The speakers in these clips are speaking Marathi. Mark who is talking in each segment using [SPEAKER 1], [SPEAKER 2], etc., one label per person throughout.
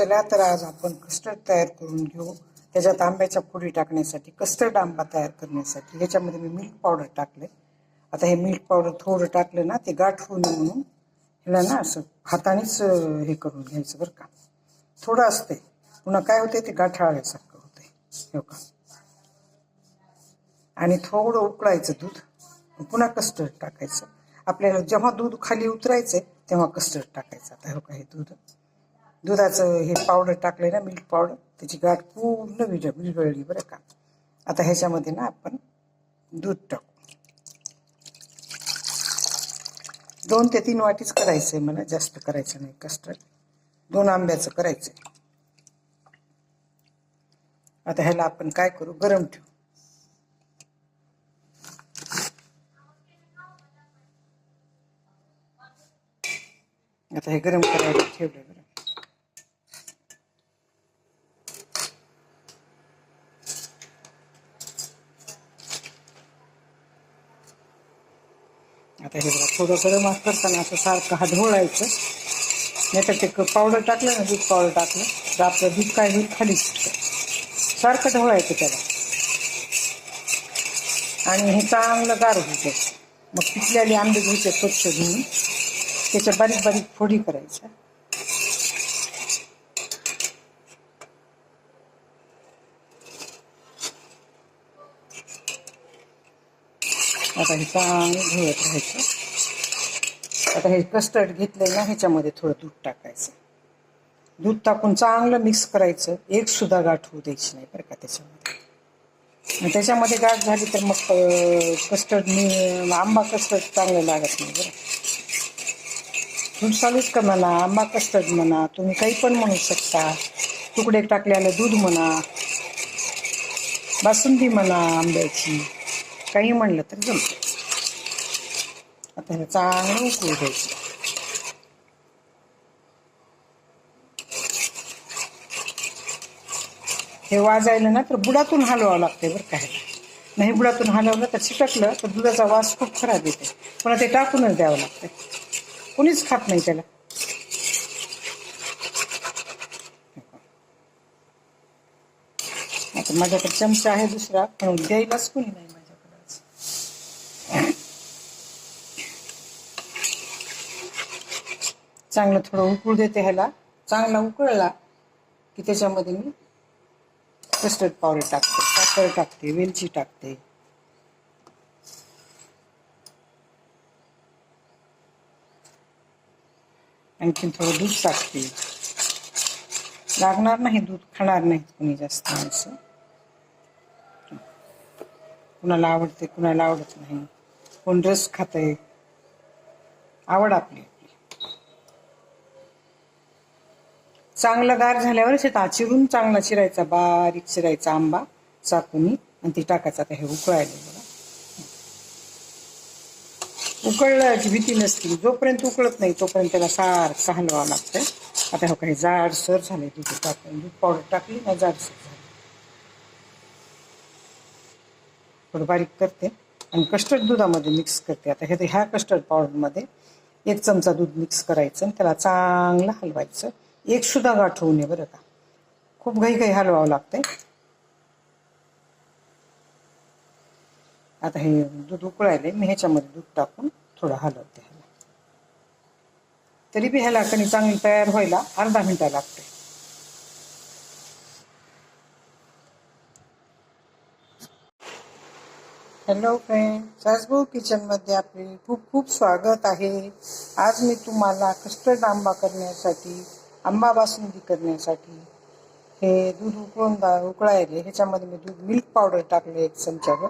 [SPEAKER 1] चला तर आज आपण कस्टर्ड तयार करून घेऊ. त्याच्यात आंब्याच्या फोडी टाकण्यासाठी कस्टर्ड आंबा तयार करण्यासाठी. ह्याच्यामध्ये मी मिल्क पावडर टाकले आता हे मिल्क पावडर थोडं टाकलं ना ते गाठ होऊ नये म्हणून. ह्याला ना असं हातानेच हे करून घ्यायचं बरं का. थोडं असते पुन्हा काय होते ते गाठाळ्यासारखं होते हो का आणि थोडं उकळायचं दूध. पुन्हा कस्टर्ड टाकायचं. आपल्याला जेव्हा दूध खाली उतरायचंय तेव्हा कस्टर्ड टाकायचं. आता हो का हे दूध. दुधाचं हे पावडर टाकलंय ना मिल्क पावडर त्याची गाठ पूर्ण विज विजळली बरं का. आता ह्याच्यामध्ये ना आपण दूध टाकू. दोन ते तीन वाटीच करायचंय मला जास्त करायचं नाही कस्टर्ड दोन आंब्याचं करायचंय. आता ह्याला आपण काय करू? गरम ठेवू. आता हे गरम करायला ठेवलं बरं. आता हे बघा थोडं गरम करताना असं सारखं हा ढवळायचं नाहीतर ते पावडर टाकलं ना दूध पावडर टाकलं तर आपलं दूध काय होईल? खाली सारखं ढवळायचं त्याला. आणि हे चांगलं गार होतं मग पिकलेले आंबे घ्यायचे स्वच्छ धुवून. त्याच्या बारीक बारीक फोडी करायच्या. आता हे चांगलं घोळत राहायचं. आता हे कस्टर्ड घेतलंय ना ह्याच्यामध्ये थोडं दूध टाकायचं. दूध टाकून चांगलं मिक्स करायचं. एक सुद्धा गाठ होऊ द्यायची नाही बरं का त्याच्यामध्ये. त्याच्यामध्ये गाठ झाली तर मग कस्टर्ड मी आंबा कस्टर्ड चांगलं लागत नाही बरं. दूध चालूच का म्हणा आंबा कस्टर्ड म्हणा तुम्ही काही पण म्हणू शकता. तुकडे टाकल्याला दूध म्हणा बासुंदी म्हणा आंब्याची. काही म्हणलं तर जमतं. आता हे चांगलं उकळू द्यायचं हे वाजायला ना तर बुडातून हलवावं लागते बरं काय नाही बुडातून हलवलं तर चिटकलं तर दुधाचा वास खूप खराब येते पण ते टाकूनच द्यावं लागतं कोणीच खात नाही त्याला. आता माझ्याकडे चमचा आहे दुसरा पण द्यायलाच कोणी नाही माझ्याकडे आज. चांगलं थोडं उकळू देते ह्याला. चांगला उकळला की त्याच्यामध्ये मी कस्टर्ड पावडर टाकते साखर टाकते वेलची टाकते. आणखीन थोडं दूध टाकते. लागणार नाही दूध खाणार नाहीत कोणी जास्त माणसं. कुणाला आवडते कुणाला आवडत नाही. कोण रस खातंय. आवड आपली आपली चांगलं गार झाल्यावर शेता चिरून चांगला चिरायचा बारीक चिरायचा आंबा चाकूनी आणि ती टाकायचा आता हे उकळायला बघा. उकळण्याची भीती नसती. जोपर्यंत उकळत नाही तोपर्यंत त्याला सारखं हलवावं लागतंय. आता हो काही जाडसर झाले दूध टाकून दूध पावडर टाकली ना जाडसर झाली. थोडं बारीक करते. आणि कस्टर्ड दुधामध्ये मिक्स करते. आता हे ह्या कस्टर्ड पावडरमध्ये एक चमचा दूध मिक्स करायचं आणि त्याला चांगलं हलवायचं. एक सुद्धा गाठ होऊ नये बरं का. खूप घाई घाई हलवावं लागतंय. आता हे दूध उकळायले मी ह्याच्यामध्ये दूध टाकून थोडं हलवते ह्याला. तरी बी ह्याला कणी चांगली तयार व्हायला अर्धा मिनटा लागते हॅलो फ्रेंड सासभाऊ किचनमध्ये आपले खूप खूप स्वागत आहे. आज मी तुम्हाला कस्टर्ड आंबा करण्यासाठी आंबा बासुंदी करण्यासाठी हे दूध उकळून दा- उकळायले. ह्याच्यामध्ये मी दूध मिल्क पावडर टाकले एक चमच्यावर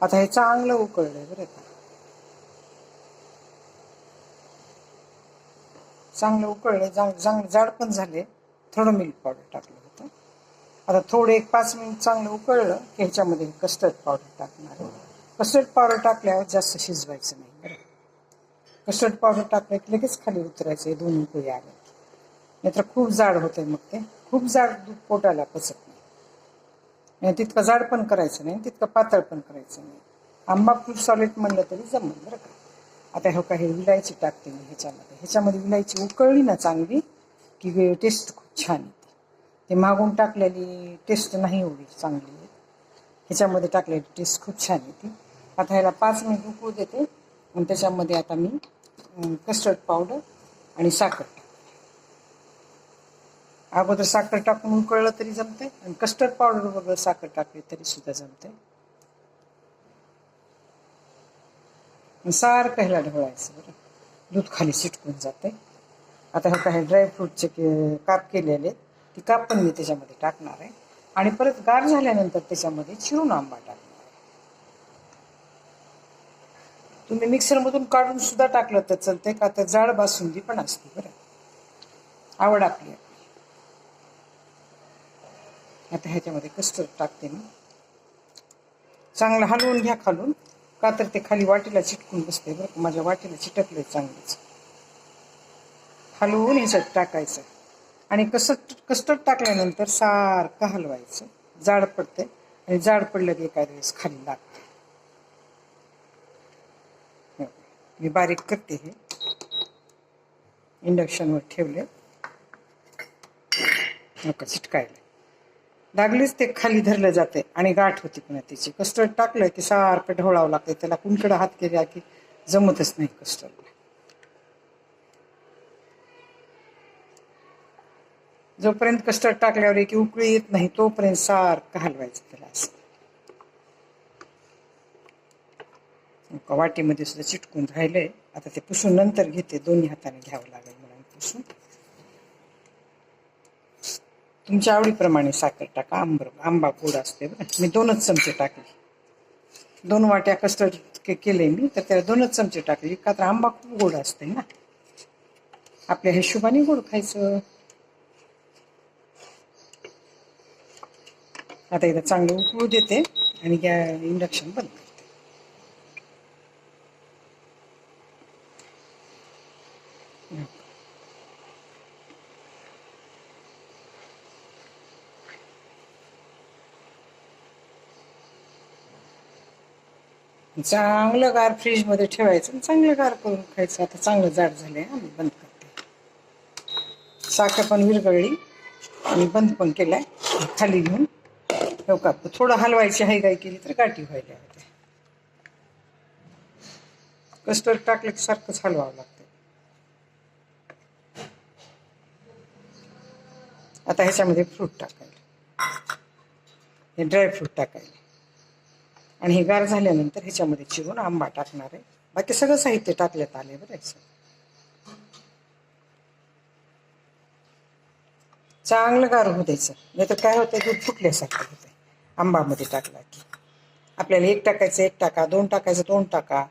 [SPEAKER 1] आता हे चांगलं उकळलंय बरं का. चांगलं उकळलं चांगलं जाड पण झाले. थोडं मिल्क पावडर टाकलं होतं. आता थोडं एक पाच मिनिट चांगलं उकळलं की ह्याच्यामध्ये कस्टर्ड पावडर टाकणार आहे. कस्टर्ड पावडर टाकल्यावर जास्त शिजवायचं नाही बरं कस्टर्ड पावडर टाकलं की लगेच खाली उतरायचं हे दोन उकळी आले. नाहीतर खूप जाड होते मग ते. खूप जाड पोटाला पचत नाही. आणि तितकं जाड पण करायचं नाही तितकं पातळ पण करायचं नाही. आंबा खूप सॉलिड म्हणलं तरी जमल बरं का. आता हो काही विलायची टाकते मी ह्याच्यामध्ये. ह्याच्यामध्ये विलायची उकळली ना चांगली की टेस्ट खूप छान येते. ते मागून टाकलेली टेस्ट नाही एवढी चांगली. ह्याच्यामध्ये टाकलेली टेस्ट खूप छान येते. आता ह्याला पाच मिनिट उकळू देते. आणि त्याच्यामध्ये आता मी कस्टर्ड पावडर आणि साखर टाकते. अगोदर साखर टाकून उकळलं तरी जमते आणि कस्टर्ड पावडर बरोबर साखर टाकली तरी सुद्धा जमते सारखं ह्याला ढवळायचं बरं. दूध खाली चिटकून जाते आता हे काही ड्रायफ्रूटचे के काप केलेले आहेत, ती काप पण मी त्याच्यामध्ये टाकणार आहे. आणि परत गार झाल्यानंतर त्याच्यामध्ये चिरून आंबा टाकणार आहे. तुम्ही मिक्सरमधून काढून सुद्धा टाकलं तर चलते का? तर जाड बासुंदी पण असते बरं. आवड आपली आपली आता ह्याच्यामध्ये कस्टर्ड टाकते मी? चांगलं हलवून घ्या खालून. का तर ते खाली वाटीला चिटकून बसते बरं का? माझ्या वाटीला चिटकले चांगलंच. हलवून ह्याच्यात टाकायचं. आणि कसं कस्टर्ड टाकल्यानंतर सारखं हलवायचं. जाड पडते आणि जाड पडलं की एखाद्या वेळेस खाली लागते. मी बारीक करते हे. इंडक्शनवर ठेवले नका चिटकायला. लागलीच ते खाली धरलं जाते आणि गाठ होती पुन्हा तिची. कस्टर्ड टाकलं की सारखं ढवळावं लागते त्याला कुणकडं हात केला की जमतच नाही कस्टर्डला जोपर्यंत कस्टर्ड टाकल्यावर की उकळी येत नाही तोपर्यंत सारखं हलवायचं त्याला असं. वाटीमध्ये सुद्धा चिटकून राहिलंय. आता ते पुसून नंतर घेते. दोन्ही हाताने घ्यावं लागेल मला पुसून. तुमच्या आवडीप्रमाणे साखर टाका आंबर आंबा गोड असते बरं. मी दोनच चमचे टाकले. दोन वाट्या कस्टर्ड के केले मी तर त्याला दोनच चमचे टाकले. का तर आंबा खूप गोड असते ना. आपल्या हिशोबाने गोड खायचं. आता इथं चांगलं उकळू देते आणि गॅ इंडक्शन बंद करते चांगलं गार फ्रीजमध्ये ठेवायचं आणि चांगलं गार करून खायचं. आता चांगलं जाड झालंय हा मी बंद करते. साखर पण विरघळली आणि बंद पण केलाय. खाली घेऊन हो का? थोडं हलवायची हाय गाय केली तर गाठी व्हायला होते कस्टर्ड टाकलं की सारखंच हलवावं लागतं. आता ह्याच्यामध्ये फ्रूट टाकायला. हे ड्रायफ्रूट टाकायला. आणि हे गार झाल्यानंतर ह्याच्यामध्ये चिरून आंबा टाकणार आहे. बाकी सगळं साहित्य टाकण्यात आले बरं चांगलं गार होऊ द्यायचं नाही तर काय होतं दूध फुटल्यासारखं होतं आंबामध्ये टाकला की. आपल्याला एक टाकायचं एक टाका. दोन टाकायचं दोन टाका.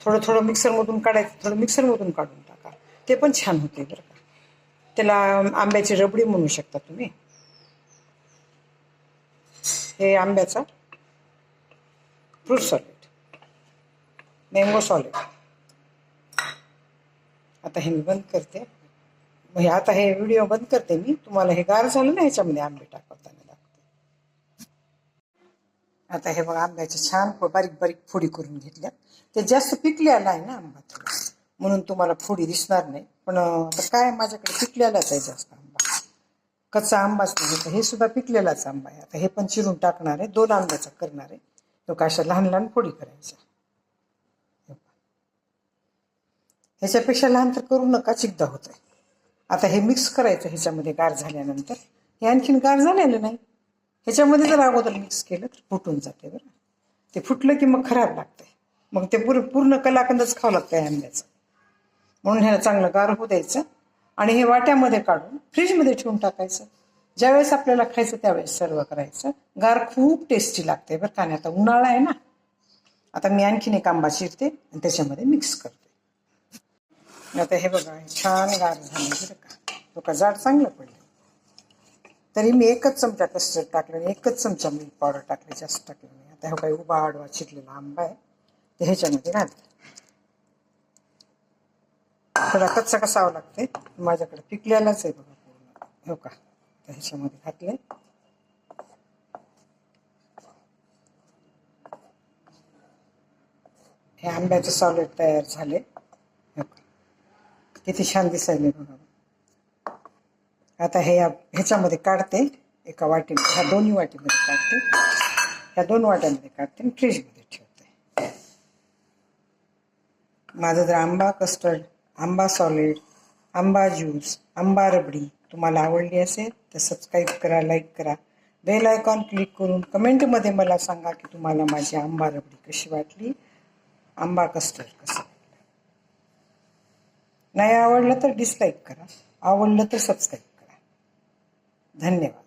[SPEAKER 1] थोडं थोडं मिक्सरमधून काढायचं थोडं मिक्सरमधून काढून टाका. ते पण छान होते बरं का. त्याला आंब्याची रबडी म्हणू शकता तुम्ही. हे आंब्याचा फ्रूट सॉलिड मँगो सॉलिड आता हे मी बंद करते. मग हे आता हे व्हिडिओ बंद करते मी. तुम्हाला हे गार झालं ना ह्याच्यामध्ये आंबे टाकवताना दाखवते. आता हे बघा आंब्याच्या छान बारीक बारीक फोडी करून घेतल्या ते जास्त पिकलेला आहे ना आंबा थोडा. म्हणून तुम्हाला फोडी दिसणार नाही. पण आता काय माझ्याकडे पिकलेलाच आहे जास्त आंबा. कच्चा आंबाच नाही. तर हे सुद्धा पिकलेलाच आंबा आहे. आता हे पण चिरून टाकणार आहे. दोन आंब्याचा करणार आहे. तो अशा लहान लहान फोडी करायच्या ह्याच्यापेक्षा लहान तर करू नका चिकदा होत आहे आता हे मिक्स करायचं ह्याच्यामध्ये गार झाल्यानंतर. हे आणखीन गार झालेलं नाही. ह्याच्यामध्ये जर अगोदर मिक्स केलं तर फुटून जाते बरं. ते फुटलं की मग खराब लागते मग ते पूर्ण पूर्ण कलाकंदच खावं लागतं आहे आंब्याचं. म्हणून ह्याला चांगलं गार होऊ द्यायचं. आणि हे वाट्यामध्ये काढून फ्रीजमध्ये ठेवून टाकायचं. ज्यावेळेस आपल्याला खायचं त्यावेळेस सर्व करायचं. गार खूप टेस्टी लागते बरं का आता उन्हाळा आहे ना. आता मी आणखीन एक आंबा चिरते आणि त्याच्यामध्ये मिक्स करते. आता हे बघा छान गार झाले बरं का. तो का जाड चांगलं पडलं. तरी मी एकच चमचा कस्टर्ड टाकलं आणि एकच चमचा मिल्क पावडर टाकले जास्त टाकलं नाही. आता हे काही उभा आडवा चिरलेला आंबा आहे. ते ह्याच्यामध्ये घालते थोडा कच्चा कसावं लागते माझ्याकडे पिकलेलाच आहे बघा पूर्ण. हो का? ह्याच्यामध्ये घातले. हे आंब्याचे सॉलिड तयार झाले. किती छान दिसायले बघा. आता हे या- ह्याच्यामध्ये काढते एका वाटी ह्या दोन्ही वाटीमध्ये काढते. ह्या दोन वाट्यांमध्ये काढते आणि फ्रीजमध्ये ठेवते. माझं जर आंबा कस्टर्ड आंबा सॉलिड आंबा ज्यूस आंबा रबडी तुम्हाला आवडली असेल तर सबस्क्राईब करा लाईक करा. बेल आयकॉन क्लिक करून कमेंटमध्ये मला सांगा की तुम्हाला माझी आंबा रबडी कशी वाटली? आंबा कस्टर्ड कसं वाटलं? नाही आवडलं तर डिसलाईक करा. आवडलं तर सबस्क्राईब करा. धन्यवाद.